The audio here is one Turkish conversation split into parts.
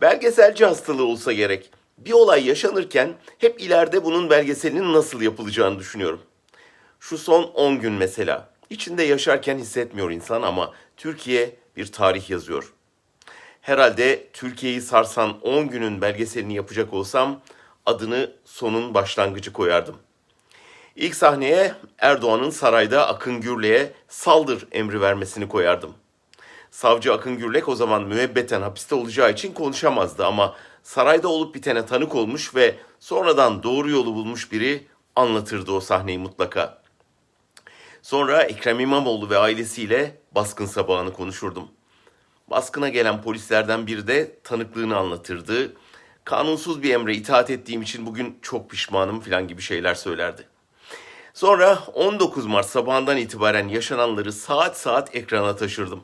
Belgeselci hastalığı olsa gerek. Bir olay yaşanırken hep ileride bunun belgeselinin nasıl yapılacağını düşünüyorum. Şu son 10 gün mesela. İçinde yaşarken hissetmiyor insan ama Türkiye bir tarih yazıyor. Herhalde Türkiye'yi sarsan 10 günün belgeselini yapacak olsam adını sonun başlangıcı koyardım. İlk sahneye Erdoğan'ın sarayda Akın Gürlek'e saldır emri vermesini koyardım. Savcı Akın Gürlek o zaman müebbeten hapiste olacağı için konuşamazdı ama sarayda olup bitene tanık olmuş ve sonradan doğru yolu bulmuş biri anlatırdı o sahneyi mutlaka. Sonra Ekrem İmamoğlu ve ailesiyle baskın sabahını konuşurdum. Baskına gelen polislerden biri de tanıklığını anlatırdı. Kanunsuz bir emre itaat ettiğim için bugün çok pişmanım falan gibi şeyler söylerdi. Sonra 19 Mart sabahından itibaren yaşananları saat saat ekrana taşırdım.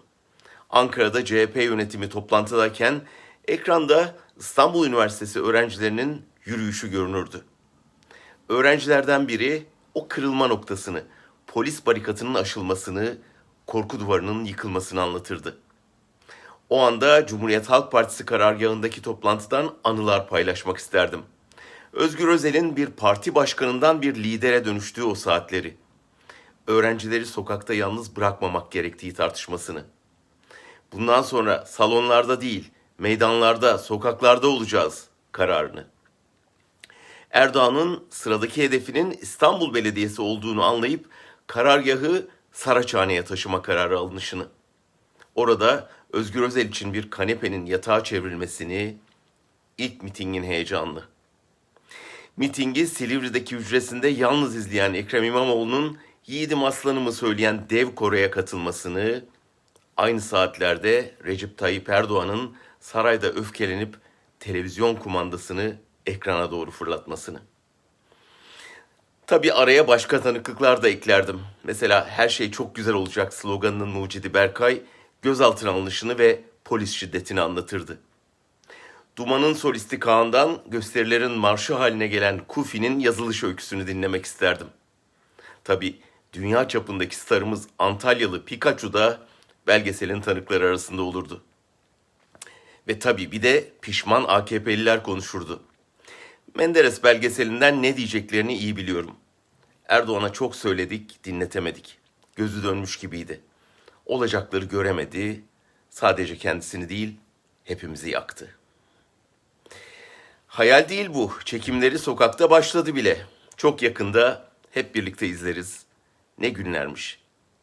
Ankara'da CHP yönetimi toplantıdayken ekranda İstanbul Üniversitesi öğrencilerinin yürüyüşü görünürdü. Öğrencilerden biri o kırılma noktasını, polis barikatının aşılmasını, korku duvarının yıkılmasını anlatırdı. O anda Cumhuriyet Halk Partisi karargahındaki toplantıdan anılar paylaşmak isterdim. Özgür Özel'in bir parti başkanından bir lidere dönüştüğü o saatleri. Öğrencileri sokakta yalnız bırakmamak gerektiği tartışmasını. Bundan sonra salonlarda değil, meydanlarda, sokaklarda olacağız kararını. Erdoğan'ın sıradaki hedefinin İstanbul Belediyesi olduğunu anlayıp karargahı Saraçhane'ye taşıma kararı alınışını. Orada Özgür Özel için bir kanepenin yatağa çevrilmesini, ilk mitingin heyecanlı. Mitingi Silivri'deki hücresinde yalnız izleyen Ekrem İmamoğlu'nun yiğidim aslanımı söyleyen dev koroya katılmasını, aynı saatlerde Recep Tayyip Erdoğan'ın sarayda öfkelenip televizyon kumandasını ekrana doğru fırlatmasını. Tabii araya başka tanıklıklar da eklerdim. Mesela her şey çok güzel olacak sloganının mucidi Berkay gözaltına alınışını ve polis şiddetini anlatırdı. Duman'ın solisti Kaan'dan gösterilerin marşı haline gelen Kufi'nin yazılış öyküsünü dinlemek isterdim. Tabii dünya çapındaki starımız Antalyalı Pikachu da belgeselin tanıkları arasında olurdu. Ve tabii bir de pişman AKP'liler konuşurdu. Menderes belgeselinden ne diyeceklerini iyi biliyorum. Erdoğan'a çok söyledik, dinletemedik. Gözü dönmüş gibiydi. Olacakları göremedi, sadece kendisini değil, hepimizi yaktı. Hayal değil bu. Çekimleri sokakta başladı bile. Çok yakında hep birlikte izleriz. Ne günlermiş.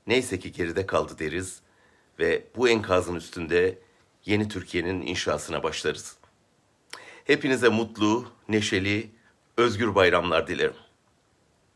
Neyse ki geride kaldı deriz ve bu enkazın üstünde yeni Türkiye'nin inşasına başlarız. Hepinize mutlu, neşeli, özgür bayramlar dilerim.